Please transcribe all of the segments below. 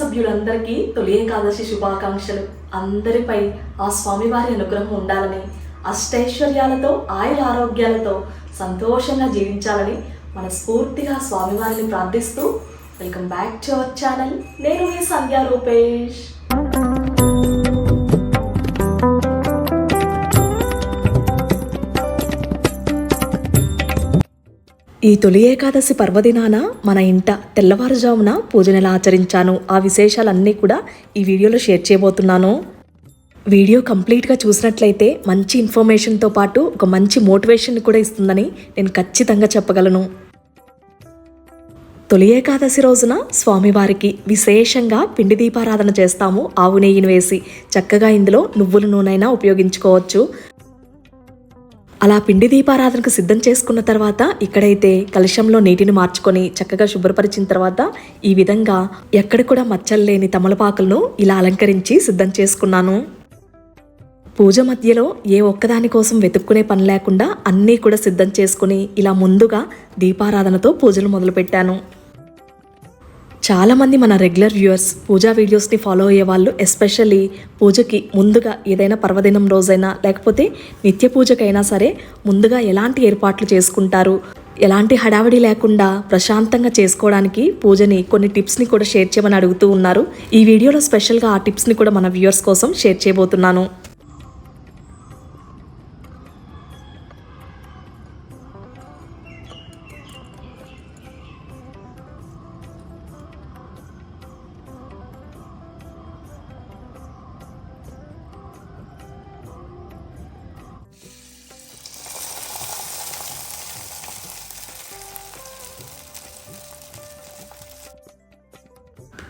సభ్యులందరికీ తొలి ఏకాదశి శుభాకాంక్షలు. అందరిపై ఆ స్వామివారి అనుగ్రహం ఉండాలని అష్టైశ్వర్యాలతో ఆయుర ఆరోగ్యాలతో సంతోషంగా జీవించాలని మనస్ఫూర్తిగా స్వామివారిని ప్రార్థిస్తూ welcome back to our channel. నేను మీ సంధ్యా రూపేష్. ఈ తొలి ఏకాదశి పర్వదినాన మన ఇంట తెల్లవారుజామున పూజనెలా ఆచరించాను. ఆ విశేషాలన్నీ కూడా ఈ వీడియోలో షేర్ చేయబోతున్నాను. వీడియో కంప్లీట్గా చూసినట్లయితే మంచి ఇన్ఫర్మేషన్తో పాటు ఒక మంచి మోటివేషన్ కూడా ఇస్తుందని నేను ఖచ్చితంగా చెప్పగలను. తొలి ఏకాదశి రోజున స్వామివారికి విశేషంగా పిండి దీపారాధన చేస్తాము. ఆవు నెయ్యిని వేసి చక్కగా ఇందులో నువ్వుల నూనెైనా ఉపయోగించుకోవచ్చు. అలా పిండి దీపారాధనకు సిద్ధం చేసుకున్న తర్వాత ఇక్కడైతే కలశంలో నీటిని మార్చుకొని చక్కగా శుభ్రపరిచిన తర్వాత ఈ విధంగా ఎక్కడ కూడా మచ్చలు లేని తమలపాకులను ఇలా అలంకరించి సిద్ధం చేసుకున్నాను. పూజ మధ్యలో ఏ ఒక్కదాని కోసం వెతుక్కునే పని లేకుండా అన్నీ కూడా సిద్ధం చేసుకుని ఇలా ముందుగా దీపారాధనతో పూజలు మొదలుపెట్టాను. చాలామంది మన రెగ్యులర్ వ్యూవర్స్ పూజా వీడియోస్ని ఫాలో అయ్యే వాళ్ళు ఎస్పెషల్లీ పూజకి ముందుగా ఏదైనా పర్వదినం రోజైనా లేకపోతే నిత్య పూజకైనా సరే ముందుగా ఎలాంటి ఏర్పాట్లు చేసుకుంటారు? ఎలాంటి హడావిడి లేకుండా ప్రశాంతంగా చేసుకోవడానికి పూజని కొన్ని టిప్స్ని కూడా షేర్ చేయమని అడుగుతూ ఉన్నారు. ఈ వీడియోలో స్పెషల్గా ఆ టిప్స్ని కూడా మన వ్యూవర్స్ కోసం షేర్ చేయబోతున్నాను.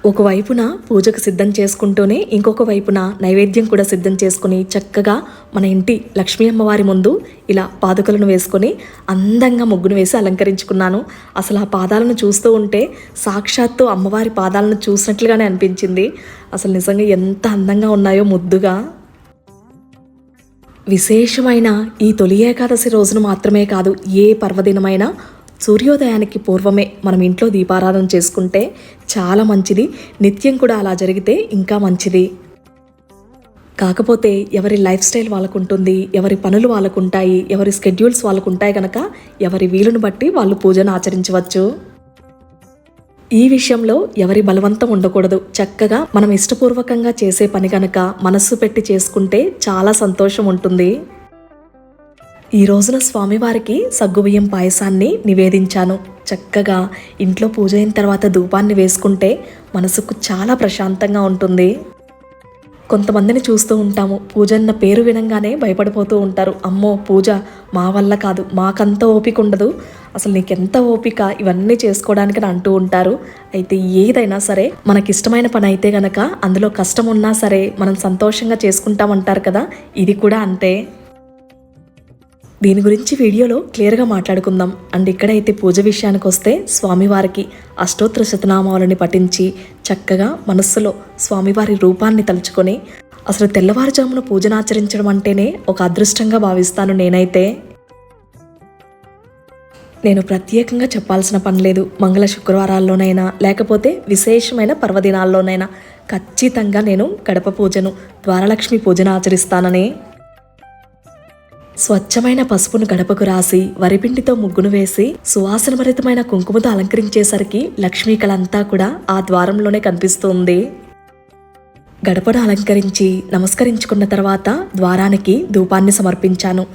ఒకవైపున పూజకు సిద్ధం చేసుకుంటూనే ఇంకొక వైపున నైవేద్యం కూడా సిద్ధం చేసుకుని చక్కగా మన ఇంటి లక్ష్మీ అమ్మవారి ముందు ఇలా పాదుకలను వేసుకొని అందంగా ముగ్గును వేసి అలంకరించుకున్నాను. అసలు ఆ పాదాలను చూస్తూ ఉంటే సాక్షాత్తు అమ్మవారి పాదాలను చూసినట్లుగానే అనిపించింది. అసలు నిజంగా ఎంత అందంగా ఉన్నాయో ముద్దుగా. విశేషమైన ఈ తొలి ఏకాదశి రోజున మాత్రమే కాదు ఏ పర్వదినమైనా సూర్యోదయానికి పూర్వమే మనం ఇంట్లో దీపారాధన చేసుకుంటే చాలా మంచిది. నిత్యం కూడా అలా జరిగితే ఇంకా మంచిది. కాకపోతే ఎవరి లైఫ్ స్టైల్ వాళ్ళకు ఉంటుంది ఎవరి పనులు వాళ్ళకు ఉంటాయి ఎవరి స్కెడ్యూల్స్ వాళ్ళకు ఉంటాయి కనుక ఎవరి వీలును బట్టి వాళ్ళు పూజను ఆచరించవచ్చు. ఈ విషయంలో ఎవరి బలవంతం ఉండకూడదు. చక్కగా మనం ఇష్టపూర్వకంగా చేసే పని కనుక మనస్సు పెట్టి చేసుకుంటే చాలా సంతోషం ఉంటుంది. ఈ రోజున స్వామివారికి సగ్గుబియ్యం పాయసాన్ని నివేదించాను. చక్కగా ఇంట్లో పూజ అయిన తర్వాత ధూపాన్ని వేసుకుంటే మనసుకు చాలా ప్రశాంతంగా ఉంటుంది. కొంతమందిని చూస్తూ ఉంటాము. పూజ అన్న పేరు వినంగానే భయపడిపోతూ ఉంటారు. అమ్మో పూజ మా వల్ల కాదు. మాకంత ఓపిక ఉండదు. అసలు నీకెంత ఓపిక? ఇవన్నీ చేసుకోవడానికి అని అంటూ ఉంటారు. అయితే ఏదైనా సరే మనకిష్టమైన పని అయితే గనక అందులో కష్టం ఉన్నా సరే మనం సంతోషంగా చేసుకుంటామంటారు కదా? ఇది కూడా అంతే. దీని గురించి వీడియోలో క్లియర్గా మాట్లాడుకుందాం. అండ్ ఇక్కడైతే పూజ విషయానికి వస్తే స్వామివారికి అష్టోత్తర శతనామాలని పఠించి చక్కగా మనస్సులో స్వామివారి రూపాన్ని తలుచుకొని అసలు తెల్లవారుజామున పూజనాచరించడం అంటేనే ఒక అదృష్టంగా భావిస్తాను నేనైతే. నేను ప్రత్యేకంగా చెప్పాల్సిన పని లేదు. మంగళ శుక్రవారాల్లోనైనా లేకపోతే విశేషమైన పర్వదినాల్లోనైనా ఖచ్చితంగా నేను గడప పూజను ద్వారలక్ష్మి పూజను ఆచరిస్తానని స్వచ్ఛమైన పసుపును గడపకు రాసి వరిపిండితో ముగ్గును వేసి సువాసనభరితమైన కుంకుమతో అలంకరించేసరికి లక్ష్మీ కళంతా కూడా ఆ ద్వారంలోనే కనిపిస్తుంది. గడపను అలంకరించి నమస్కరించుకున్న తర్వాత ద్వారానికి ధూపాన్ని సమర్పించాను.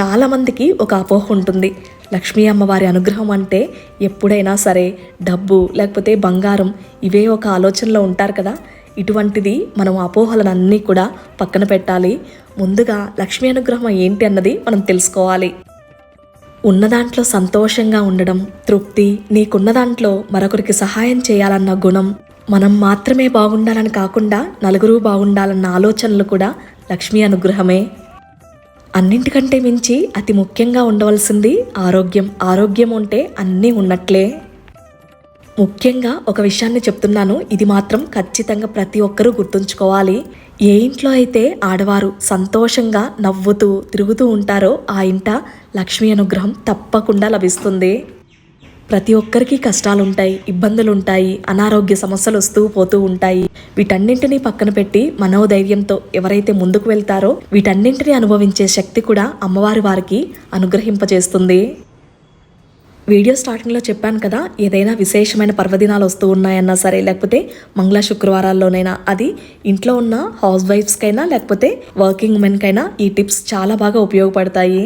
చాలామందికి ఒక అపోహ ఉంటుంది. లక్ష్మీ అమ్మవారి అనుగ్రహం అంటే ఎప్పుడైనా సరే డబ్బు లేకపోతే బంగారం ఇవే ఒక ఆలోచనలో ఉంటారు కదా. ఇటువంటిది మనం అపోహలనన్నీ కూడా పక్కన పెట్టాలి. ముందుగా లక్ష్మీ అనుగ్రహం ఏంటి అన్నది మనం తెలుసుకోవాలి. ఉన్న దాంట్లో సంతోషంగా ఉండడం తృప్తి నీకున్న దాంట్లో మరొకరికి సహాయం చేయాలన్న గుణం మనం మాత్రమే బాగుండాలని కాకుండా నలుగురు బాగుండాలన్న ఆలోచనలు కూడా లక్ష్మీ అనుగ్రహమే. అన్నింటికంటే మించి అతి ముఖ్యంగా ఉండవలసింది ఆరోగ్యం. ఆరోగ్యం ఉంటే అన్నీ ఉన్నట్లే. ముఖ్యంగా ఒక విషయాన్ని చెప్తున్నాను. ఇది మాత్రం ఖచ్చితంగా ప్రతి ఒక్కరూ గుర్తుంచుకోవాలి. ఏ ఇంట్లో అయితే ఆడవారు సంతోషంగా నవ్వుతూ తిరుగుతూ ఉంటారో ఆ ఇంట లక్ష్మీ అనుగ్రహం తప్పకుండా లభిస్తుంది. ప్రతి ఒక్కరికి కష్టాలుంటాయి ఇబ్బందులుంటాయి అనారోగ్య సమస్యలు వస్తూ పోతూ ఉంటాయి. వీటన్నింటినీ పక్కన పెట్టి మనోధైర్యంతో ఎవరైతే ముందుకు వెళ్తారో వీటన్నింటినీ అనుభవించే శక్తి కూడా అమ్మవారి వారికి అనుగ్రహింపజేస్తుంది. వీడియో స్టార్టింగ్లో చెప్పాను కదా ఏదైనా విశేషమైన పర్వదినాలు వస్తూ ఉన్నాయన్నా సరే లేకపోతే మంగళ శుక్రవారాల్లోనైనా అది ఇంట్లో ఉన్న హౌస్ వైఫ్స్కైనా లేకపోతే వర్కింగ్ ఉమెన్కైనా ఈ టిప్స్ చాలా బాగా ఉపయోగపడతాయి.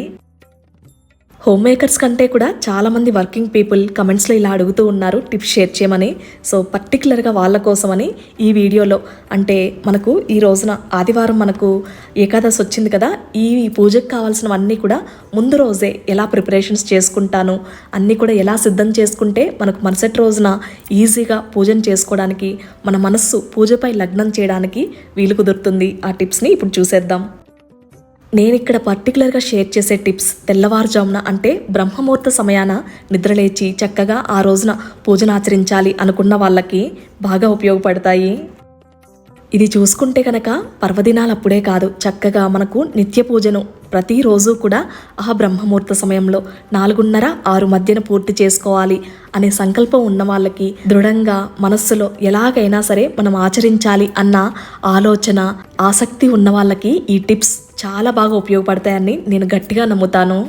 హోమ్ మేకర్స్ కంటే కూడా చాలామంది వర్కింగ్ పీపుల్ కమెంట్స్లో ఇలా అడుగుతూ ఉన్నారు టిప్స్ షేర్ చేయమని. సో పర్టికులర్గా వాళ్ళ కోసమని ఈ వీడియోలో. అంటే మనకు ఈ రోజున ఆదివారం మనకు ఏకాదశి వచ్చింది కదా ఈ పూజకు కావాల్సినవన్నీ కూడా ముందు రోజే ఎలా ప్రిపరేషన్స్ చేసుకుంటాను అన్నీ కూడా ఎలా సిద్ధం చేసుకుంటే మనకు మరుసటి రోజున ఈజీగా పూజను చేసుకోవడానికి మన మనస్సు పూజపై లగ్నం చేయడానికి వీలు కుదురుతుంది. ఆ టిప్స్ని ఇప్పుడు చూసేద్దాం. నేను ఇక్కడ పర్టికులర్గా షేర్ చేసే టిప్స్ తెల్లవారుజామున అంటే బ్రహ్మముహూర్త సమయాన నిద్రలేచి చక్కగా ఆ రోజున పూజను ఆచరించాలి అనుకున్న వాళ్ళకి బాగా ఉపయోగపడతాయి. ఇది చూసుకుంటే కనుక పర్వదినాలు అప్పుడే కాదు చక్కగా మనకు నిత్య పూజను ప్రతిరోజు కూడా ఆ బ్రహ్మముహూర్త సమయంలో నాలుగున్నర ఆరు మధ్యన పూర్తి చేసుకోవాలి అనే సంకల్పం ఉన్న వాళ్ళకి దృఢంగా మనస్సులో ఎలాగైనా సరే మనం ఆచరించాలి అన్న ఆలోచన ఆసక్తి ఉన్న వాళ్ళకి ఈ టిప్స్ చాలా బాగా ఉపయోగపడతాయని నేను గట్టిగా నమ్ముతాను.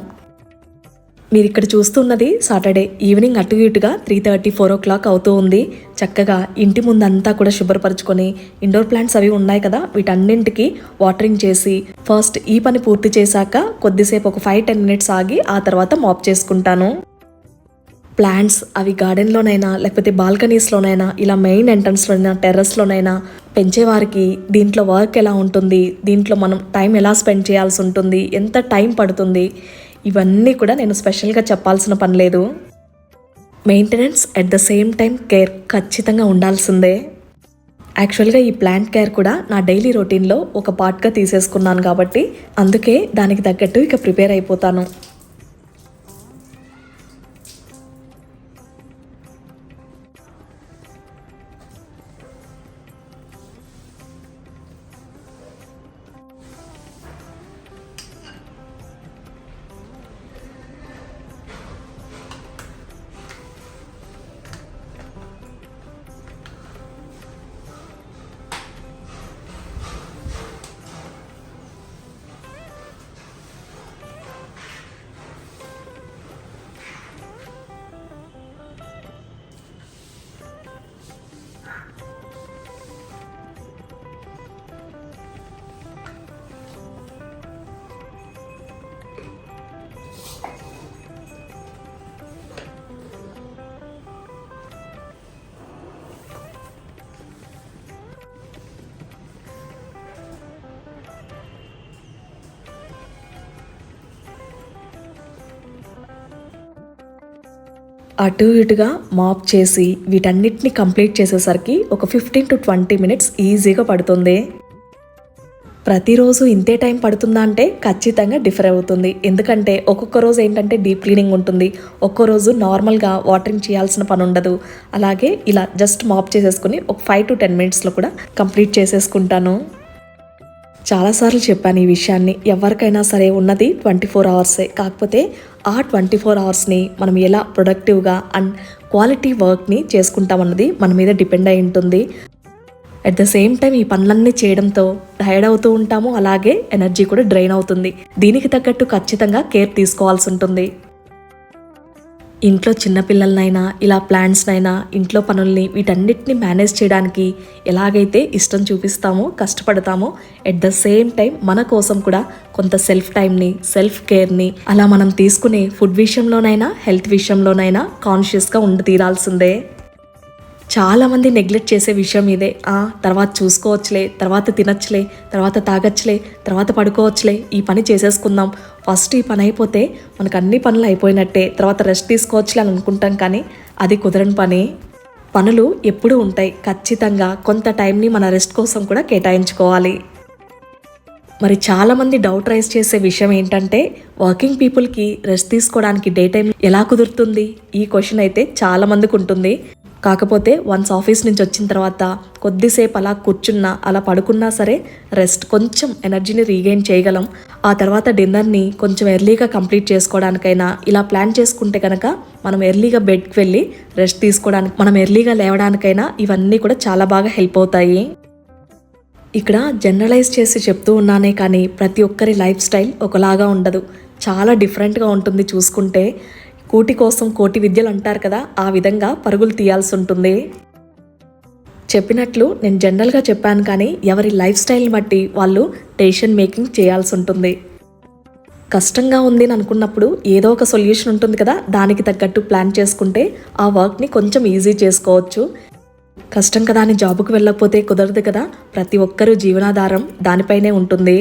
మీరు ఇక్కడ చూస్తున్నది సాటర్డే ఈవినింగ్ అటు ఇటుగా three thirty four o'clock అవుతూ ఉంది. చక్కగా ఇంటి ముందంతా కూడా శుభ్రపరచుకొని ఇండోర్ ప్లాంట్స్ అవి ఉన్నాయి కదా వీటన్నింటికి వాటరింగ్ చేసి ఫస్ట్ ఈ పని పూర్తి చేశాక కొద్దిసేపు ఒక ఫైవ్ టెన్ మినిట్స్ ఆగి ఆ తర్వాత మాప్ చేసుకుంటాను. ప్లాంట్స్ అవి గార్డెన్లోనైనా లేకపోతే బాల్కనీస్లోనైనా ఇలా మెయిన్ ఎంట్రన్స్లోనైనా టెర్రస్లోనైనా పెంచేవారికి దీంట్లో వర్క్ ఎలా ఉంటుంది దీంట్లో మనం టైం ఎలా స్పెండ్ చేయాల్సి ఉంటుంది ఎంత టైం పడుతుంది ఇవన్నీ కూడా నేను స్పెషల్గా చెప్పాల్సిన పని లేదు. Maintenance at the same time care ఖచ్చితంగా ఉండాల్సిందే. యాక్చువల్గా ఈ ప్లాంట్ కేర్ కూడా నా డైలీ రొటీన్లో ఒక పార్ట్గా తీసేసుకున్నాను కాబట్టి అందుకే దానికి తగ్గట్టు ఇక ప్రిపేర్ అయిపోతాను. అటు ఇటుగా మాప్ చేసి వీటన్నిటిని కంప్లీట్ చేసేసరికి ఒక ఫిఫ్టీన్ టు ట్వంటీ మినిట్స్ ఈజీగా పడుతుంది. ప్రతిరోజు ఇంతే టైం పడుతుందా అంటే ఖచ్చితంగా డిఫర్ అవుతుంది. ఎందుకంటే ఒక్కొక్క రోజు ఏంటంటే డీప్ క్లీనింగ్ ఉంటుంది. ఒక్కో రోజు నార్మల్గా వాటరింగ్ చేయాల్సిన పని ఉండదు. అలాగే ఇలా జస్ట్ మాప్ చేసేసుకుని ఒక ఫైవ్ టు టెన్ మినిట్స్లో కూడా కంప్లీట్ చేసేసుకుంటాను. చాలాసార్లు చెప్పాను ఈ విషయాన్ని. ఎవరికైనా సరే ఉన్నది ట్వంటీ ఫోర్ అవర్సే. కాకపోతే ఆ ట్వంటీ ఫోర్ అవర్స్ని మనం ఎలా ప్రొడక్టివ్గా అండ్ క్వాలిటీ వర్క్ని చేసుకుంటామన్నది మన మీద డిపెండ్ అయి ఉంటుంది. అట్ ద సేమ్ టైం ఈ పనులన్నీ చేయడంతో టైర్డ్ అవుతూ ఉంటాము. అలాగే ఎనర్జీ కూడా డ్రైన్ అవుతుంది. దీనికి తగ్గట్టు ఖచ్చితంగా కేర్ తీసుకోవాల్సి ఉంటుంది. ఇంట్లో చిన్నపిల్లలనైనా ఇలా ప్లాంట్స్నైనా ఇంట్లో పనుల్ని వీటన్నిటిని మేనేజ్ చేయడానికి ఎలాగైతే ఇష్టం చూపిస్తామో కష్టపడతామో ఎట్ ద సేమ్ టైం మన కోసం కూడా కొంత సెల్ఫ్ టైంని సెల్ఫ్ కేర్ని అలా మనం తీసుకునే ఫుడ్ విషయంలోనైనా హెల్త్ విషయంలోనైనా కాన్షియస్గా ఉండి తీరాల్సిందే. చాలామంది నెగ్లెక్ట్ చేసే విషయం ఇదే. ఆ తర్వాత చూసుకోవచ్చులే తర్వాత తినచ్చులే తర్వాత తాగచ్చులే తర్వాత పడుకోవచ్చులే ఈ పని చేసేసుకుందాం ఫస్ట్ ఈ పని అయిపోతే మనకు అన్ని పనులు అయిపోయినట్టే తర్వాత రెస్ట్ తీసుకోవచ్చులే అని అనుకుంటాం కానీ అది కుదరని పని. పనులు ఎప్పుడూ ఉంటాయి. ఖచ్చితంగా కొంత టైంని మన రెస్ట్ కోసం కూడా కేటాయించుకోవాలి. మరి చాలామంది డౌట్ రైజ్ చేసే విషయం ఏంటంటే వర్కింగ్ పీపుల్కి రెస్ట్ తీసుకోవడానికి డే టైం ఎలా కుదురుతుంది? ఈ క్వశ్చన్ అయితే చాలామందికి ఉంటుంది. కాకపోతే వన్స్ ఆఫీస్ నుంచి వచ్చిన తర్వాత కొద్దిసేపు అలా కూర్చున్నా అలా పడుకున్నా సరే రెస్ట్ కొంచెం ఎనర్జీని రీగెయిన్ చేయగలం. ఆ తర్వాత డిన్నర్ని కొంచెం ఎర్లీగా కంప్లీట్ చేసుకోవడానికైనా ఇలా ప్లాన్ చేసుకుంటే కనుక మనం ఎర్లీగా బెడ్కి వెళ్ళి రెస్ట్ తీసుకోవడానికి మనం ఎర్లీగా లేవడానికైనా ఇవన్నీ కూడా చాలా బాగా హెల్ప్ అవుతాయి. ఇక్కడ జనరలైజ్ చేసి చెప్తూ ఉన్నానే కానీ ప్రతి ఒక్కరి లైఫ్ స్టైల్ ఒకలాగా ఉండదు. చాలా డిఫరెంట్గా ఉంటుంది చూసుకుంటే. కూటి కోసం కోటి విద్యలు అంటారు కదా ఆ విధంగా పరుగులు తీయాల్సి ఉంటుంది చెప్పినట్లు నేను జనరల్గా చెప్పాను కానీ ఎవరి లైఫ్ స్టైల్ని బట్టి వాళ్ళు డెసిషన్ మేకింగ్ చేయాల్సి ఉంటుంది కష్టంగా ఉంది అని అనుకున్నప్పుడు ఏదో ఒక సొల్యూషన్ ఉంటుంది కదా దానికి తగ్గట్టు ప్లాన్ చేసుకుంటే ఆ వర్క్ని కొంచెం ఈజీ చేసుకోవచ్చు. కష్టం కదా అని జాబుకు వెళ్ళకపోతే కుదరదు కదా ప్రతి ఒక్కరూ జీవనాధారం దానిపైనే ఉంటుంది.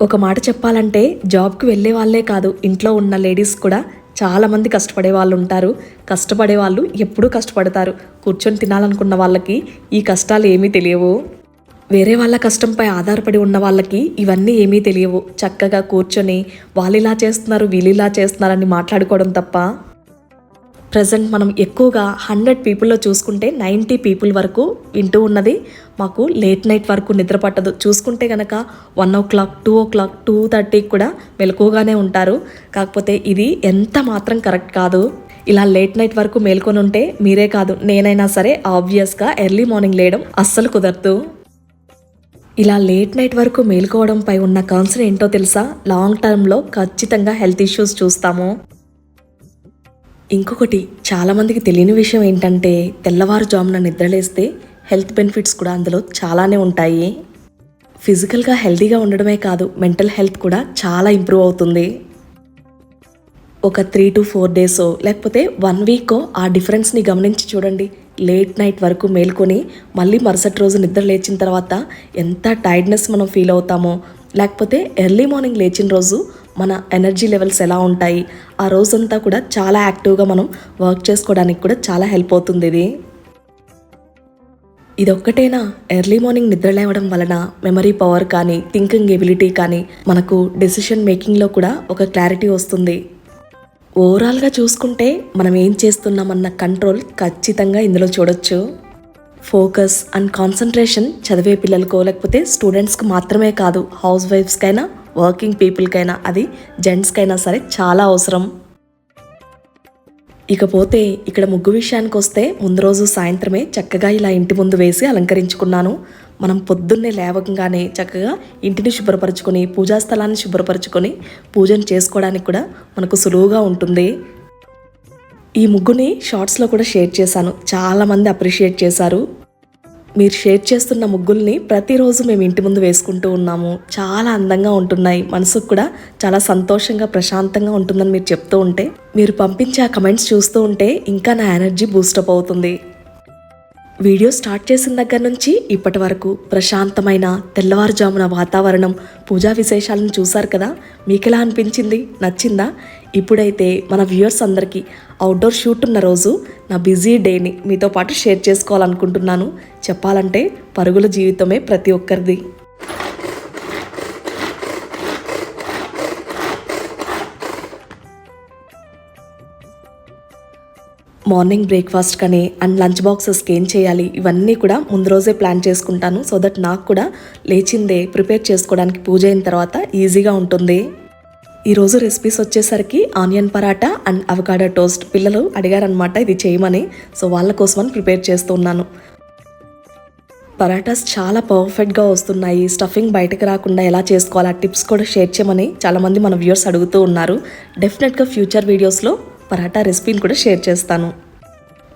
ఒక మాట చెప్పాలంటే జాబ్కి వెళ్ళే వాళ్ళే కాదు ఇంట్లో ఉన్న లేడీస్ కూడా చాలామంది కష్టపడే వాళ్ళు ఉంటారు. కష్టపడే వాళ్ళు ఎప్పుడూ కష్టపడతారు. కూర్చొని తినాలనుకున్న వాళ్ళకి ఈ కష్టాలు ఏమీ తెలియవు. వేరే వాళ్ళ కష్టంపై ఆధారపడి ఉన్న వాళ్ళకి ఇవన్నీ ఏమీ తెలియవు. చక్కగా కూర్చొని వాళ్ళు ఇలా చేస్తున్నారు వీళ్ళు ఇలా చేస్తున్నారని మాట్లాడుకోవడం తప్ప ప్రజెంట్ మనం ఎక్కువగా హండ్రెడ్ పీపుల్లో చూసుకుంటే నైంటీ పీపుల్ వరకు వింటూ ఉన్నది. మాకు లేట్ నైట్ వరకు నిద్ర పట్టదు. చూసుకుంటే కనుక one o'clock two o'clock two థర్టీకి కూడా మెలకువగానే ఉంటారు. కాకపోతే ఇది ఎంత మాత్రం కరెక్ట్ కాదు. ఇలా లేట్ నైట్ వరకు మేల్కొని ఉంటే మీరే కాదు నేనైనా సరే ఆబ్వియస్గా ఎర్లీ మార్నింగ్ లేయడం అస్సలు కుదరదు. ఇలా లేట్ నైట్ వరకు మేల్కోవడంపై ఉన్న కాన్సర్ ఏంటో తెలుసా? లాంగ్ టర్మ్లో ఖచ్చితంగా హెల్త్ ఇష్యూస్ చూస్తాము. ఇంకొకటి చాలామందికి తెలియని విషయం ఏంటంటే తెల్లవారుజామున నిద్రలేస్తే హెల్త్ బెనిఫిట్స్ కూడా అందులో చాలానే ఉంటాయి. ఫిజికల్గా హెల్తీగా ఉండడమే కాదు మెంటల్ హెల్త్ కూడా చాలా ఇంప్రూవ్ అవుతుంది. ఒక త్రీ టు ఫోర్ డేసో లేకపోతే వన్ వీకో ఆ డిఫరెన్స్ని గమనించి చూడండి. లేట్ నైట్ వరకు మేల్కొని మళ్ళీ మరుసటి రోజు నిద్ర లేచిన తర్వాత ఎంత టైర్డ్నెస్ మనం ఫీల్ అవుతామో లేకపోతే ఎర్లీ మార్నింగ్ లేచిన రోజు మన ఎనర్జీ లెవెల్స్ ఎలా ఉంటాయి ఆ రోజంతా కూడా చాలా యాక్టివ్గా మనం వర్క్ చేసుకోవడానికి కూడా చాలా హెల్ప్ అవుతుంది ఇది. ఇదొక్కటేనా ఎర్లీ మార్నింగ్ నిద్ర లేవడం వలన మెమరీ పవర్ కానీ థింకింగ్ ఎబిలిటీ కానీ మనకు డెసిషన్ మేకింగ్లో కూడా ఒక క్లారిటీ వస్తుంది. ఓవరాల్గా చూసుకుంటే మనం ఏం చేస్తున్నామన్న కంట్రోల్ ఖచ్చితంగా ఇందులో చూడొచ్చు. ఫోకస్ అండ్ కాన్సన్ట్రేషన్ చదివే పిల్లలకో లేకపోతే స్టూడెంట్స్కి మాత్రమే కాదు హౌస్ వైఫ్స్కైనా వర్కింగ్ పీపుల్కైనా అది జెంట్స్కైనా సరే చాలా అవసరం. ఇకపోతే ఇక్కడ ముగ్గు విషయానికి వస్తే ముందు రోజు సాయంత్రమే చక్కగా ఇలా ఇంటి ముందు వేసి అలంకరించుకున్నాను. మనం పొద్దున్నే లేవకంగానే చక్కగా ఇంటిని శుభ్రపరచుకొని పూజా స్థలాన్ని శుభ్రపరచుకొని పూజను చేసుకోవడానికి కూడా మనకు సులువుగా ఉంటుంది. ఈ ముగ్గుని షార్ట్స్లో కూడా షేర్ చేశాను. చాలామంది అప్రిషియేట్ చేశారు. మీరు షేర్ చేస్తున్న ముగ్గుల్ని ప్రతిరోజు మేము ఇంటి ముందు వేసుకుంటూ ఉన్నాము. చాలా అందంగా ఉంటున్నాయి. మనసుకు కూడా చాలా సంతోషంగా ప్రశాంతంగా ఉంటుందని మీరు చెప్తూ ఉంటే మీరు పంపించే ఆ కమెంట్స్ చూస్తూ ఉంటే ఇంకా నా ఎనర్జీ బూస్టప్ అవుతుంది. వీడియో స్టార్ట్ చేసిన దగ్గర నుంచి ఇప్పటి వరకు ప్రశాంతమైన తెల్లవారుజామున వాతావరణం పూజా విశేషాలను చూశారు కదా? మీకు ఎలా అనిపించింది? నచ్చిందా? ఇప్పుడైతే మన వ్యూవర్స్ అందరికీ అవుట్డోర్ షూట్ ఉన్న రోజు నా బిజీ డేని మీతో పాటు షేర్ చేసుకోవాలనుకుంటున్నాను. చెప్పాలంటే పరుగుల జీవితమే ప్రతి ఒక్కరిది. మార్నింగ్ బ్రేక్ఫాస్ట్ కానీ అండ్ లంచ్ బాక్సెస్కి ఏం చేయాలి? ఇవన్నీ కూడా ముందు రోజే ప్లాన్ చేసుకుంటాను. సో దట్ నాకు కూడా లేచిందే ప్రిపేర్ చేసుకోవడానికి పూజ అయిన తర్వాత ఈజీగా ఉంటుంది. ఈరోజు రెసిపీస్ వచ్చేసరికి onion paratha and avocado toast. పిల్లలు అడిగారనమాట ఇది చేయమని. సో వాళ్ళ కోసమని ప్రిపేర్ చేస్తున్నాను. పరాటాస్ చాలా పర్ఫెక్ట్గా వస్తున్నాయి. స్టఫింగ్ బయటకు రాకుండా ఎలా చేసుకోవాలి ఆ టిప్స్ కూడా షేర్ చేయమని చాలామంది మన వ్యూవర్స్ అడుగుతూ ఉన్నారు. డెఫినెట్గా ఫ్యూచర్ వీడియోస్లో పరాటా రెసిపీని కూడా షేర్ చేస్తాను.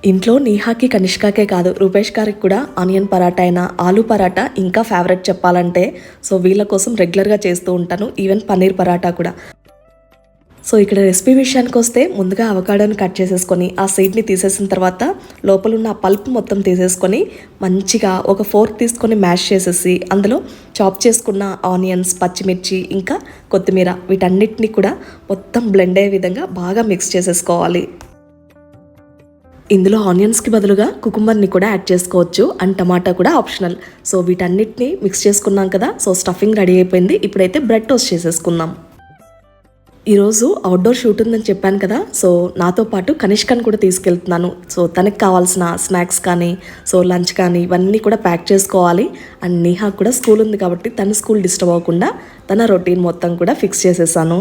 ఇంట్లో నీహాకి కనిష్కాకే కాదు రూపేష్ గారికి కూడా ఆనియన్ పరాటా అయినా ఆలూ పరాటా ఇంకా ఫేవరెట్ చెప్పాలంటే. సో వీళ్ళ కోసం రెగ్యులర్గా చేస్తూ ఉంటాను ఈవెన్ పన్నీర్ పరాటా కూడా. సో ఇక్కడ రెసిపీ విషయానికి వస్తే ముందుగా అవకాడోని కట్ చేసేసుకొని ఆ సీడ్ని తీసేసిన తర్వాత లోపల ఉన్న ఆ పల్ప్ మొత్తం తీసేసుకొని మంచిగా ఒక ఫోర్క్ తీసుకొని మ్యాష్ చేసేసి అందులో చాప్ చేసుకున్న ఆనియన్స్ పచ్చిమిర్చి ఇంకా కొత్తిమీర వీటన్నిటిని కూడా మొత్తం బ్లెండ్ అయ్యే విధంగా బాగా మిక్స్ చేసేసుకోవాలి. ఇందులో ఆనియన్స్కి బదులుగా కుకుంబర్ని కూడా యాడ్ చేసుకోవచ్చు అండ్ టమాటా కూడా ఆప్షనల్. సో వీటన్నిటిని మిక్స్ చేసుకున్నాం కదా సో స్టఫింగ్ రెడీ అయిపోయింది. ఇప్పుడైతే బ్రెడ్ టోస్ట్ చేసేసుకుందాం. ఈరోజు అవుట్డోర్ షూట్ ఉందని చెప్పాను కదా సో నాతో పాటు కనిష్కని కూడా తీసుకెళ్తున్నాను. సో తనకి కావాల్సిన స్నాక్స్ కానీ సో లంచ్ కానీ ఇవన్నీ కూడా ప్యాక్ చేసుకోవాలి. అండ్ నేహా కూడా స్కూల్ ఉంది కాబట్టి తన స్కూల్ డిస్టర్బ్ అవ్వకుండా తన రొటీన్ మొత్తం కూడా ఫిక్స్ చేసేసాను.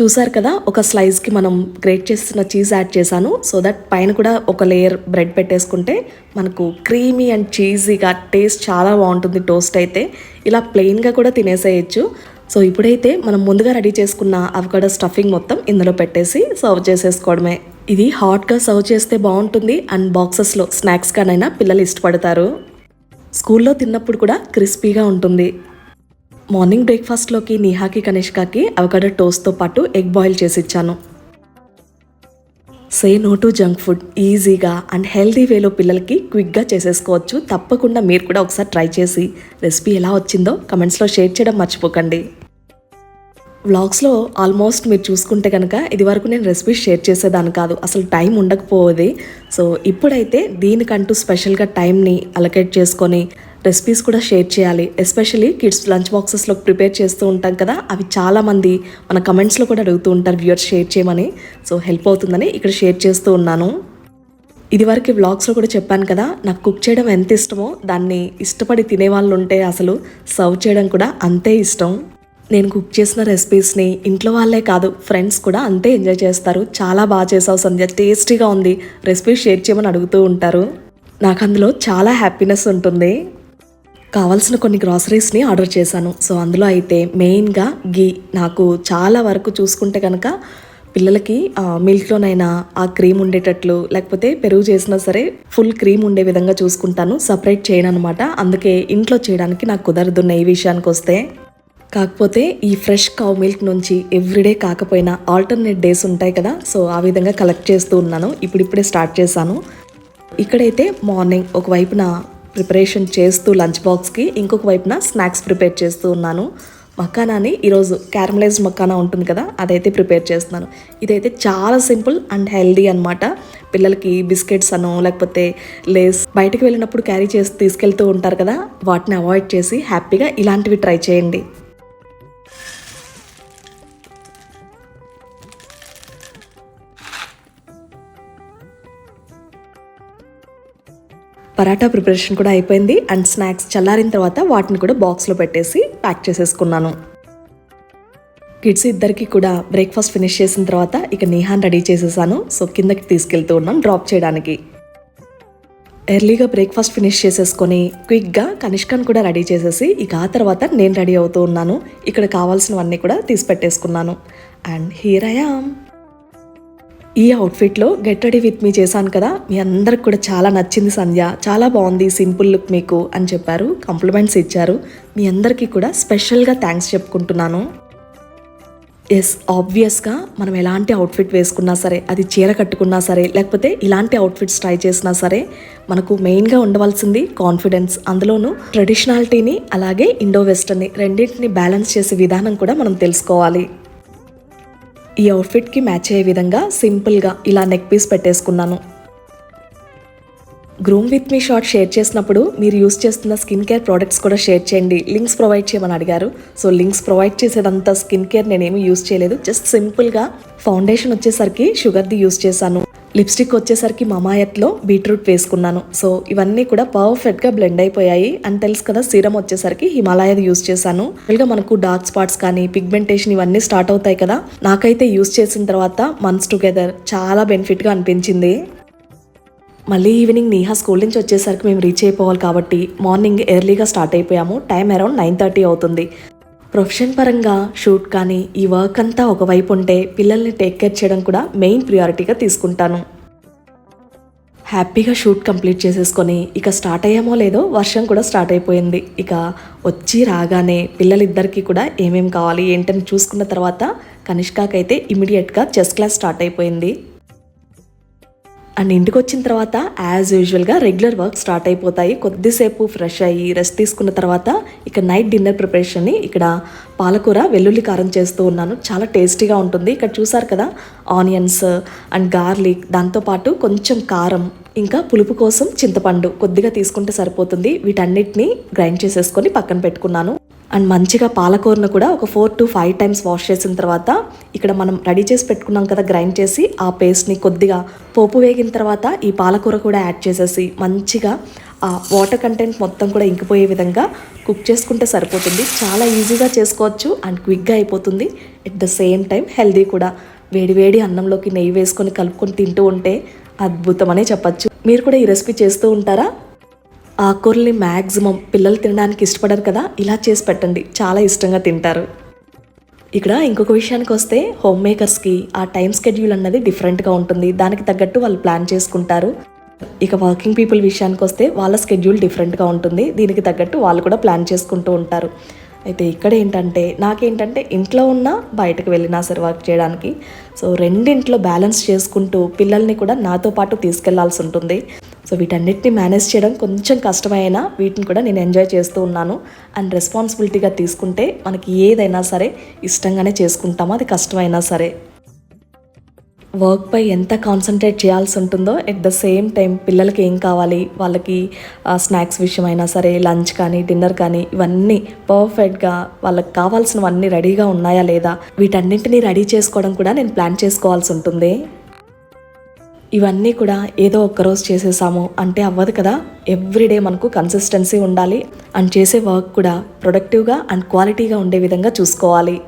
చూసారు కదా ఒక స్లైస్కి మనం గ్రేట్ చేస్తున్న చీజ్ యాడ్ చేశాను. సో దట్ పైన కూడా ఒక లేయర్ బ్రెడ్ పెట్టేసుకుంటే మనకు క్రీమీ అండ్ చీజీగా టేస్ట్ చాలా బాగుంటుంది టోస్ట్ అయితే. ఇలా ప్లెయిన్గా కూడా తినేసేయచ్చు. సో ఇప్పుడైతే మనం ముందుగా రెడీ చేసుకున్న అవకాడో స్టఫింగ్ మొత్తం ఇందులో పెట్టేసి సర్వ్ చేసేసుకోవడమే. ఇది హాట్గా సర్వ్ చేస్తే బాగుంటుంది అండ్ బాక్సెస్లో స్నాక్స్గానైనా పిల్లలు ఇష్టపడతారు. స్కూల్లో తిన్నప్పుడు కూడా క్రిస్పీగా ఉంటుంది. మార్నింగ్ బ్రేక్ఫాస్ట్లోకి నిహాకి కనిష్కాకి అవకాడో టోస్ట్తో పాటు ఎగ్ బాయిల్ చేసి ఇచ్చాను say no to junk food. ఈజీగా అండ్ హెల్తీ వేలో పిల్లలకి క్విక్గా చేసేసుకోవచ్చు. తప్పకుండా మీరు కూడా ఒకసారి ట్రై చేసి రెసిపీ ఎలా వచ్చిందో కమెంట్స్లో షేర్ చేయడం మర్చిపోకండి. వ్లాగ్స్లో ఆల్మోస్ట్ మీరు చూసుకుంటే కనుక ఇదివరకు నేను రెసిపీ షేర్ చేసేదాన్ని కాదు. అసలు టైం ఉండకపోయేది. సో ఇప్పుడైతే దీనికంటూ స్పెషల్గా టైంని అలకేట్ చేసుకొని రెసిపీస్ కూడా షేర్ చేయాలి. ఎస్పెషలీ కిడ్స్ లంచ్ బాక్సెస్లో ప్రిపేర్ చేస్తూ ఉంటాం కదా అవి చాలామంది మన కమెంట్స్లో కూడా అడుగుతూ ఉంటారు వ్యూవర్స్ షేర్ చేయమని. సో హెల్ప్ అవుతుందని ఇక్కడ షేర్ చేస్తూ ఉన్నాను. ఇదివరకు వ్లాగ్స్లో కూడా చెప్పాను కదా నాకు కుక్ చేయడం ఎంత ఇష్టమో దాన్ని ఇష్టపడి తినేవాళ్ళు ఉంటే అసలు సర్వ్ చేయడం కూడా అంతే ఇష్టం. నేను కుక్ చేసిన రెసిపీస్ని ఇంట్లో వాళ్ళే కాదు ఫ్రెండ్స్ కూడా అంతే ఎంజాయ్ చేస్తారు. చాలా బాగా చేసావు సంధ్య టేస్టీగా ఉంది. రెసిపీ షేర్ చేయమని అడుగుతూ ఉంటారు. నాకు అందులో చాలా హ్యాపీనెస్ ఉంటుంది. కావాల్సిన కొన్ని గ్రాసరీస్ని ఆర్డర్ చేశాను. సో అందులో అయితే మెయిన్గా గీ నాకు చాలా వరకు చూసుకుంటే కనుక పిల్లలకి మిల్క్లోనైనా ఆ క్రీమ్ ఉండేటట్లు లేకపోతే పెరుగు చేసినా సరే ఫుల్ క్రీమ్ ఉండే విధంగా చూసుకుంటాను. సపరేట్ చేయను అనమాట అందుకే ఇంట్లో చేయడానికి నాకు కుదరదు ఈ విషయానికి వస్తే. కాకపోతే ఈ ఫ్రెష్ కావ్ మిల్క్ నుంచి ఎవ్రీడే కాకపోయినా ఆల్టర్నేట్ డేస్ ఉంటాయి కదా. సో ఆ విధంగా కలెక్ట్ చేస్తూ ఉన్నాను. ఇప్పుడిప్పుడే స్టార్ట్ చేశాను. ఇక్కడైతే మార్నింగ్ ఒకవైపున ప్రిపరేషన్ చేస్తూ లంచ్ బాక్స్కి ఇంకొక వైపున స్నాక్స్ ప్రిపేర్ చేస్తూ ఉన్నాను. మకానాని ఈరోజు క్యారమలైజ్ మకానా ఉంటుంది కదా అదైతే ప్రిపేర్ చేస్తున్నాను. ఇదైతే చాలా సింపుల్ అండ్ హెల్దీ అన్నమాట. పిల్లలకి బిస్కెట్స్ అనో లేకపోతే లేస్ బయటకు వెళ్ళినప్పుడు క్యారీ చేసి తీసుకెళ్తూ ఉంటారు కదా వాటిని అవాయిడ్ చేసి హ్యాపీగా ఇలాంటివి ట్రై చేయండి. పరాటా ప్రిపరేషన్ కూడా అయిపోయింది అండ్ స్నాక్స్ చల్లారిన తర్వాత వాటిని కూడా బాక్స్లో పెట్టేసి ప్యాక్ చేసేసుకున్నాను. కిడ్స్ ఇద్దరికి కూడా బ్రేక్ఫాస్ట్ ఫినిష్ చేసిన తర్వాత ఇక నేహాన్ రెడీ చేసేసాను. సో కిందకి తీసుకెళ్తూ ఉన్నాం డ్రాప్ చేయడానికి. ఎర్లీగా బ్రేక్ఫాస్ట్ ఫినిష్ చేసేసుకొని క్విక్గా కనిష్కాన్ కూడా రెడీ చేసేసి ఇక ఆ తర్వాత నేను రెడీ అవుతూ ఉన్నాను. ఇక్కడ కావాల్సినవన్నీ కూడా తీసి పెట్టేసుకున్నాను. అండ్ హీర్ ఈ అవుట్ఫిట్లో గెట్ రెడీ విత్ మీ చేశాను కదా. మీ అందరికి కూడా చాలా నచ్చింది సంధ్య. చాలా బాగుంది సింపుల్ లుక్ మీకు అని చెప్పారు. కాంప్లిమెంట్స్ ఇచ్చారు. మీ అందరికీ కూడా స్పెషల్గా థ్యాంక్స్ చెప్పుకుంటున్నాను. ఎస్ ఆబ్వియస్గా మనం ఎలాంటి అవుట్ఫిట్ వేసుకున్నా సరే అది చీర కట్టుకున్నా సరే లేకపోతే ఇలాంటి అవుట్ఫిట్స్ ట్రై చేసినా సరే మనకు మెయిన్గా ఉండవలసింది కాన్ఫిడెన్స్ అందులోనూ ట్రెడిషనాలిటీని అలాగే ఇండో వెస్టర్న్ని రెండింటిని బ్యాలెన్స్ చేసే విధానం కూడా మనం తెలుసుకోవాలి. ఈ అవుట్ఫిట్కి మ్యాచ్ అయ్యే విధంగా సింపుల్గా ఇలా నెక్ పీస్ పెట్టేసుకున్నాను. Groom with me short share చేసినప్పుడు మీరు యూస్ చేస్తున్న స్కిన్ కేర్ ప్రోడక్ట్స్ కూడా షేర్ చేయండి. లింక్స్ ప్రొవైడ్ చేయమని అడిగారు. సో లింక్స్ ప్రొవైడ్ చేసేదంతా స్కిన్ కేర్ నేనేమి యూస్ చేయలేదు. జస్ట్ సింపుల్గా ఫౌండేషన్ వచ్చేసరికి షుగర్ది యూస్ చేశాను. లిప్స్టిక్ వచ్చేసరికి మమాయత్లో బీట్రూట్ వేసుకున్నాను. సో ఇవన్నీ కూడా పర్ఫెక్ట్గా బ్లెండ్ అయిపోయాయి. అండ్ తెలుసు కదా సీరం వచ్చేసరికి హిమాలయది యూస్ చేశాను. గా మనకు డార్క్ స్పాట్స్ కానీ పిగ్మెంటేషన్ ఇవన్నీ స్టార్ట్ అవుతాయి కదా నాకైతే యూస్ చేసిన తర్వాత మంత్స్ టుగెదర్ చాలా బెనిఫిట్గా అనిపించింది. మళ్ళీ ఈవినింగ్ నీహా స్కూల్ నుంచి వచ్చేసరికి మేము రీచ్ అయిపోవాలి కాబట్టి మార్నింగ్ ఎర్లీగా స్టార్ట్ అయిపోయాము. టైం అరౌండ్ నైన్ థర్టీ అవుతుంది. ప్రొఫెషన్ పరంగా షూట్ కానీ ఈ వర్క్ అంతా ఒకవైపు ఉంటే పిల్లల్ని టేక్ కేర్ చేయడం కూడా మెయిన్ ప్రియారిటీగా తీసుకుంటాను. హ్యాపీగా షూట్ కంప్లీట్ చేసేసుకొని ఇక స్టార్ట్ అయ్యామో లేదో వర్షం కూడా స్టార్ట్ అయిపోయింది. ఇక వచ్చి రాగానే పిల్లలిద్దరికీ కూడా ఏమేం కావాలి ఏంటని చూసుకున్న తర్వాత కనిష్కాకైతే ఇమీడియట్గా చెస్ క్లాస్ స్టార్ట్ అయిపోయింది. అండ్ ఇంటికి వచ్చిన తర్వాత యాజ్ యూజువల్గా రెగ్యులర్ వర్క్ స్టార్ట్ అయిపోతాయి. కొద్దిసేపు ఫ్రెష్ అయ్యి రెస్ట్ తీసుకున్న తర్వాత ఇక నైట్ డిన్నర్ ప్రిపరేషన్ని ఇక్కడ పాలకూర వెల్లుల్లి కారం చేస్తూ ఉన్నాను. చాలా టేస్టీగా ఉంటుంది. ఇక్కడ చూసారు కదా ఆనియన్స్ అండ్ గార్లిక్ దాంతోపాటు కొంచెం కారం ఇంకా పులుపు కోసం చింతపండు కొద్దిగా తీసుకుంటే సరిపోతుంది. వీటన్నిటిని గ్రైండ్ చేసేసుకొని పక్కన పెట్టుకున్నాను. అండ్ మంచిగా పాలకూరను కూడా ఒక four to five times wash చేసిన తర్వాత ఇక్కడ మనం రెడీ చేసి పెట్టుకున్నాం కదా గ్రైండ్ చేసి ఆ పేస్ట్ని కొద్దిగా పోపు వేగిన తర్వాత ఈ పాలకూర కూడా యాడ్ చేసేసి మంచిగా ఆ వాటర్ కంటెంట్ మొత్తం కూడా ఇంకిపోయే విధంగా కుక్ చేసుకుంటే సరిపోతుంది. చాలా ఈజీగా చేసుకోవచ్చు అండ్ క్విక్గా అయిపోతుంది. At the same time healthy కూడా. వేడి వేడి అన్నంలోకి నెయ్యి వేసుకొని కలుపుకొని తింటూ ఉంటే అద్భుతమనే చెప్పచ్చు. మీరు కూడా ఈ రెసిపీ చేస్తూ ఉంటారా? ఆకుకూరల్ని మ్యాక్సిమం పిల్లలు తినడానికి ఇష్టపడరు కదా ఇలా చేసి పెట్టండి. చాలా ఇష్టంగా తింటారు. ఇక్కడ ఇంకొక విషయానికి వస్తే హోమ్ మేకర్స్కి ఆ టైం స్కెడ్యూల్ అన్నది డిఫరెంట్గా ఉంటుంది. దానికి తగ్గట్టు వాళ్ళు ప్లాన్ చేసుకుంటారు. ఇక వర్కింగ్ పీపుల్ విషయానికి వస్తే వాళ్ళ స్కెడ్యూల్ డిఫరెంట్గా ఉంటుంది. దీనికి తగ్గట్టు వాళ్ళు కూడా ప్లాన్ చేసుకుంటూ ఉంటారు. అయితే ఇక్కడ ఏంటంటే నాకేంటంటే ఇంట్లో ఉన్నా బయటకు వెళ్ళినా సరే వర్క్ చేయడానికి. సో రెండింట్లో బ్యాలెన్స్ చేసుకుంటూ పిల్లల్ని కూడా నాతో పాటు తీసుకెళ్ళాల్సి ఉంటుంది. సో వీటన్నిటిని మేనేజ్ చేయడం కొంచెం కష్టమైనా వీటిని కూడా నేను ఎంజాయ్ చేస్తూ ఉన్నాను. అండ్ రెస్పాన్సిబిలిటీగా తీసుకుంటే మనకి ఏదైనా సరే ఇష్టంగానే చేసుకుంటామో. అది కష్టమైనా సరే. వర్క్పై ఎంత కాన్సన్ట్రేట్ చేయాల్సి ఉంటుందో ఎట్ ద సేమ్ టైం పిల్లలకి ఏం కావాలి? వాళ్ళకి స్నాక్స్ విషయమైనా సరే లంచ్ కానీ డిన్నర్ కానీ ఇవన్నీ పర్ఫెక్ట్గా వాళ్ళకి కావాల్సినవన్నీ రెడీగా ఉన్నాయా లేదా? వీటన్నింటినీ రెడీ చేసుకోవడం కూడా నేను ప్లాన్ చేసుకోవాల్సి ఉంటుంది. ఇవన్నీ కూడా ఏదో ఒక్కరోజు చేసేసాము. అంటే అవ్వదు కదా. ఎవ్రీడే మనకు కన్సిస్టెన్సీ ఉండాలి. అండ్ చేసే వర్క్ కూడా ప్రొడక్టివ్గా అండ్ క్వాలిటీగా ఉండే విధంగా చూసుకోవాలి.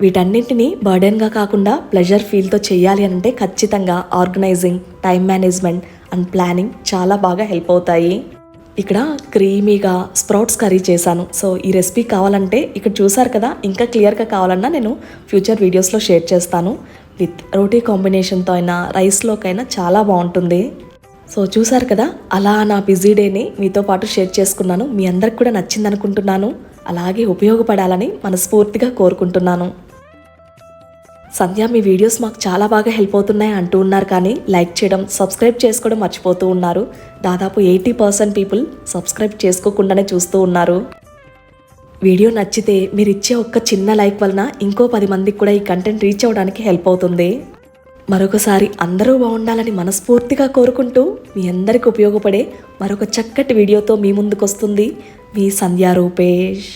వీటన్నింటినీ బర్డెన్గా కాకుండా ప్లెజర్ ఫీల్తో చేయాలి అంటే ఖచ్చితంగా organising time management and planning చాలా బాగా హెల్ప్ అవుతాయి. ఇక్కడ క్రీమీగా స్ప్రౌట్స్ కర్రీ చేశాను. సో ఈ రెసిపీ కావాలంటే ఇక్కడ చూసారు కదా. ఇంకా క్లియర్గా కావాలన్నా నేను ఫ్యూచర్ వీడియోస్లో షేర్ చేస్తాను. విత్ రోటీ కాంబినేషన్తో అయినా రైస్లోకైనా చాలా బాగుంటుంది. సో చూసారు కదా అలా నా బిజీ డేని మీతో పాటు షేర్ చేసుకున్నాను. మీ అందరికి కూడా నచ్చింది అనుకుంటున్నాను అలాగే ఉపయోగపడాలని మనస్ఫూర్తిగా కోరుకుంటున్నాను. సంధ్య మీ వీడియోస్ మాకు చాలా బాగా హెల్ప్ అవుతున్నాయి అంటూ ఉన్నారు కానీ లైక్ చేయడం సబ్స్క్రైబ్ చేసుకోవడం మర్చిపోతూ ఉన్నారు. దాదాపు ఎయిటీ పర్సెంట్ పీపుల్ సబ్స్క్రైబ్ చేసుకోకుండానే చూస్తూ ఉన్నారు. వీడియో నచ్చితే మీరు ఇచ్చే ఒక్క చిన్న లైక్ వలన ఇంకో పది మందికి కూడా ఈ కంటెంట్ రీచ్ అవ్వడానికి హెల్ప్ అవుతుంది. మరొకసారి అందరూ బాగుండాలని మనస్ఫూర్తిగా కోరుకుంటూ మీ అందరికి ఉపయోగపడే మరొక చక్కటి వీడియోతో మీ ముందుకు వస్తుంది మీ సంధ్యా రూపేష్